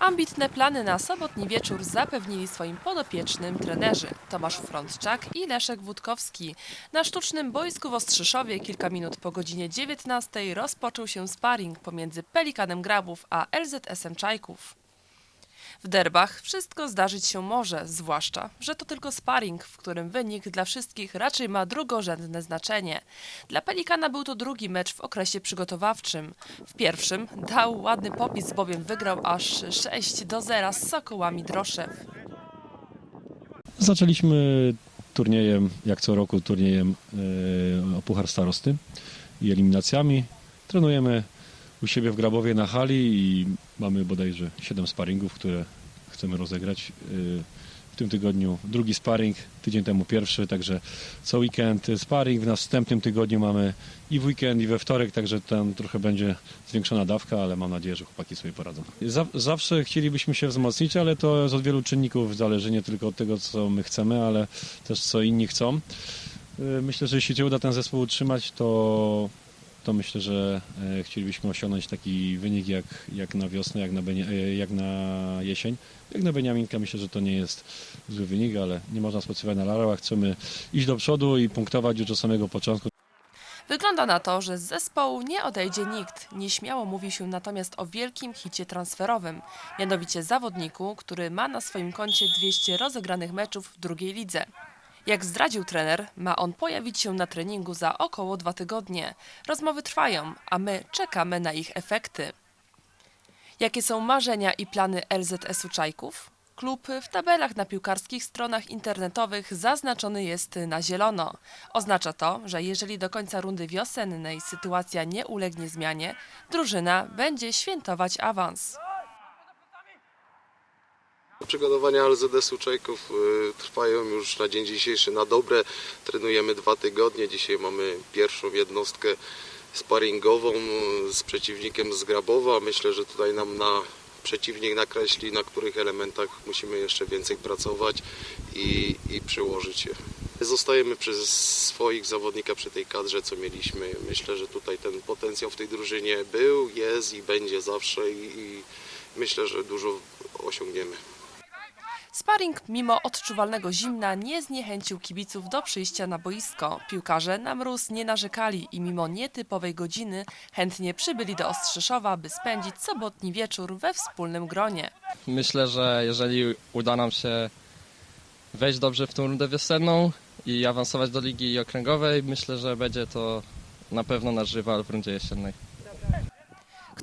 Ambitne plany na sobotni wieczór zapewnili swoim podopiecznym trenerzy Tomasz Frądczak i Leszek Wódkowski. Na sztucznym boisku w Ostrzyszowie kilka minut po godzinie 19 rozpoczął się sparring pomiędzy Pelikanem Grabów a LZS-em Czajków. W derbach wszystko zdarzyć się może, zwłaszcza, że to tylko sparring, w którym wynik dla wszystkich raczej ma drugorzędne znaczenie. Dla Pelikana był to drugi mecz w okresie przygotowawczym. W pierwszym dał ładny popis, bowiem wygrał aż 6 do 0 z Sokołami Droszew. Zaczęliśmy turniejem, jak co roku, turniejem e, o Puchar Starosty i eliminacjami. Trenujemy u siebie w Grabowie na hali i mamy bodajże 7 sparingów, które chcemy rozegrać. E, W tym tygodniu drugi sparring, tydzień temu pierwszy, także co weekend sparring. W następnym tygodniu mamy i w weekend, i we wtorek, także tam trochę będzie zwiększona dawka, ale mam nadzieję, że chłopaki sobie poradzą. Za- Zawsze chcielibyśmy się wzmocnić, ale to jest od wielu czynników zależy, nie tylko od tego, co my chcemy, ale też co inni chcą. Y, Myślę, że jeśli się uda ten zespół utrzymać, to, to myślę, że e, chcielibyśmy osiągnąć taki wynik jak, jak na wiosnę, jak na, e, jak na jesień. Jak na Beniaminka myślę, że to nie jest zły wynik, ale nie można spoczywać na laurach. Chcemy iść do przodu i punktować już od samego początku. Wygląda na to, że z zespołu nie odejdzie nikt. Nieśmiało mówi się natomiast o wielkim hicie transferowym, mianowicie zawodniku, który ma na swoim koncie 200 rozegranych meczów w drugiej lidze. Jak zdradził trener, ma on pojawić się na treningu za około dwa tygodnie. Rozmowy trwają, a my czekamy na ich efekty. Jakie są marzenia i plany LZS-u Czajków? Klub w tabelach na piłkarskich stronach internetowych zaznaczony jest na zielono. Oznacza to, że jeżeli do końca rundy wiosennej sytuacja nie ulegnie zmianie, drużyna będzie świętować awans. Przygotowania LZS-u Czajków y, trwają już na dzień dzisiejszy na dobre. Trenujemy dwa tygodnie. Dzisiaj mamy pierwszą jednostkę sparingową y, z przeciwnikiem z Grabowa. Myślę, że tutaj nam na przeciwnik nakreśli, na których elementach musimy jeszcze więcej pracować i, i przyłożyć się. Zostajemy przez swoich zawodnika przy tej kadrze, co mieliśmy. Myślę, że tutaj ten potencjał w tej drużynie był, jest i będzie zawsze i, i myślę, że dużo osiągniemy. Sparring mimo odczuwalnego zimna nie zniechęcił kibiców do przyjścia na boisko. Piłkarze na mróz nie narzekali i mimo nietypowej godziny chętnie przybyli do Ostrzyszowa, by spędzić sobotni wieczór we wspólnym gronie. Myślę, że jeżeli uda nam się wejść dobrze w tą rundę wiosenną i awansować do ligi okręgowej, myślę, że będzie to na pewno nasz rywal w rundzie jesiennej.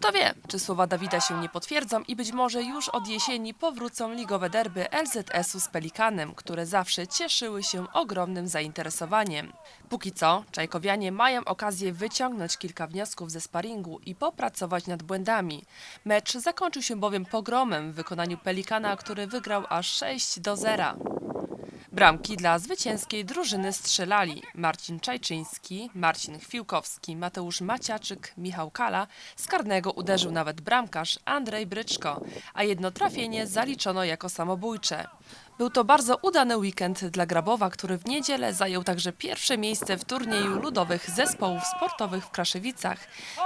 Kto wie, czy słowa Dawida się nie potwierdzą i być może już od jesieni powrócą ligowe derby LZS-u z Pelikanem, które zawsze cieszyły się ogromnym zainteresowaniem. Póki co, Czajkowianie mają okazję wyciągnąć kilka wniosków ze sparingu i popracować nad błędami. Mecz zakończył się bowiem pogromem w wykonaniu Pelikana, który wygrał aż 6 do 0. Bramki dla zwycięskiej drużyny strzelali Marcin Czajczyński, Marcin Chwiłkowski, Mateusz Maciaczyk, Michał Kala. Z karnego uderzył nawet bramkarz Andrzej Bryczko, a jedno trafienie zaliczono jako samobójcze. Był to bardzo udany weekend dla Grabowa, który w niedzielę zajął także pierwsze miejsce w turnieju ludowych zespołów sportowych w Kraszewicach,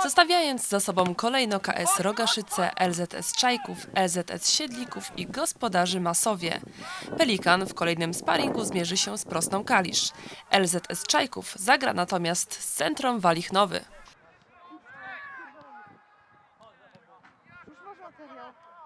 zostawiając za sobą kolejno KS Rogaszyce, LZS Czajków, LZS Siedlików i gospodarzy Masowie. Pelikan w kolejnym sparingu zmierzy się z Prostą Kalisz. LZS Czajków zagra natomiast z Centrum Walich Nowy. Już masz materiał.